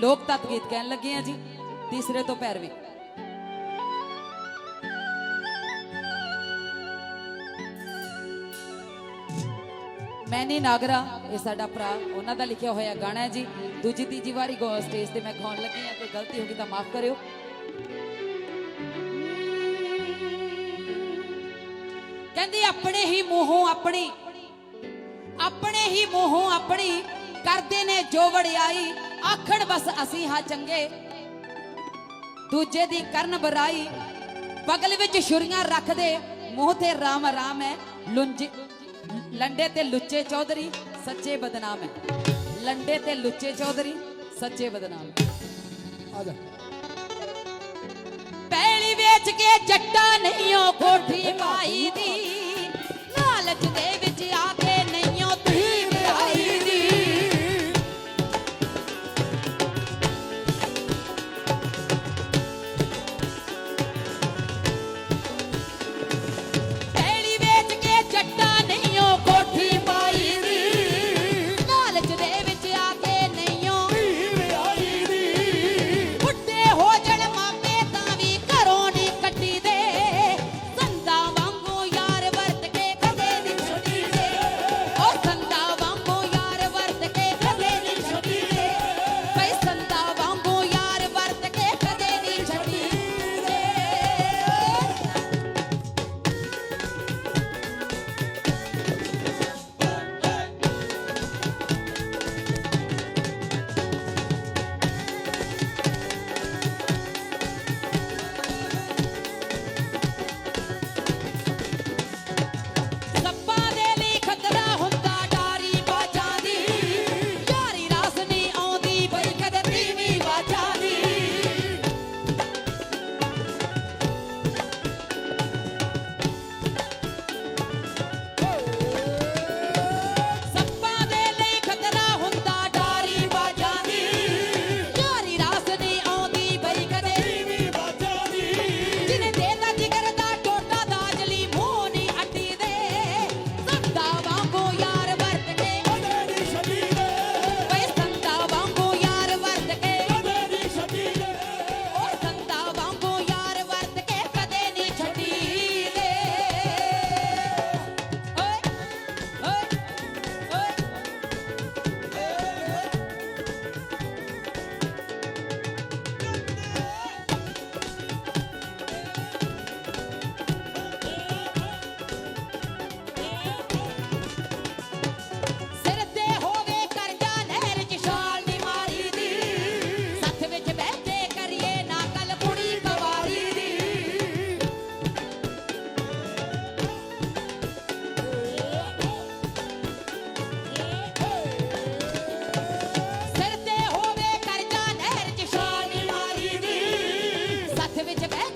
ਲੋਕ ਤਤ ਗੀਤ ਕਹਿਣ ਲੱਗੇ ਆ ਜੀ, ਤੀਸਰੇ ਤੋਂ ਪੈਰਵੀ। ਮੈਨੀ ਨਾਗਰਾ, ਇਹ ਸਾਡਾ ਭਰਾ, ਉਹਨਾਂ ਦਾ ਲਿਖਿਆ ਹੋਇਆ ਗਾਣਾ ਹੈ ਜੀ। ਦੂਜੀ ਤੀਜੀ ਵਾਰੀ ਗੋ ਸਟੇਜ ਤੇ ਮੈਂ ਗਾਉਣ ਲੱਗੀ ਆ ਕੋਈ ਗਲਤੀ ਹੋ ਗਈ ਤਾਂ ਮਾਫ ਕਰਿਓ। ਕਹਿੰਦੀ, ਆਪਣੇ ਹੀ ਮੂੰਹੋਂ ਆਪਣੀ, ਆਪਣੇ ਹੀ ਮੂੰਹੋਂ ਆਪਣੀ, ਕਰਦੇ ਨੇ ਜੋ ਵੜਿਆਈ ਆਖਣ ਬਸ ਅਸੀਂ ਹਾਂ ਚੰਗੇ। ਦੂਜੇ ਦੀ ਕਰਨ ਬੁਰਾਈ ਬਗਲ ਵਿੱਚ ਛੁਰੀਆਂ ਰੱਖਦੇ। ਮੂੰਹ ਤੇ ਰਾਮ ਰਾਮ ਹੈ ਲੁੰਜ ਲੰਡੇ ਤੇ ਲੁੱਚੇ ਚੌਧਰੀ ਸੱਚੇ ਬਦਨਾਮ ਹੈ। ਲੰਡੇ ਤੇ ਲੁੱਚੇ ਚੌਧਰੀ ਸੱਚੇ ਬਦਨਾਮ ਆ ਜਾ। ਪੈਲੀ ਵੇਚ ਕੇ ਜੱਟਾ ਨਹੀਂ ਉਹ ਕੋਠੀ ਪਾਈ ਦੀ। ਲਾਲਚ ਦੇ Ciebie, ciebie.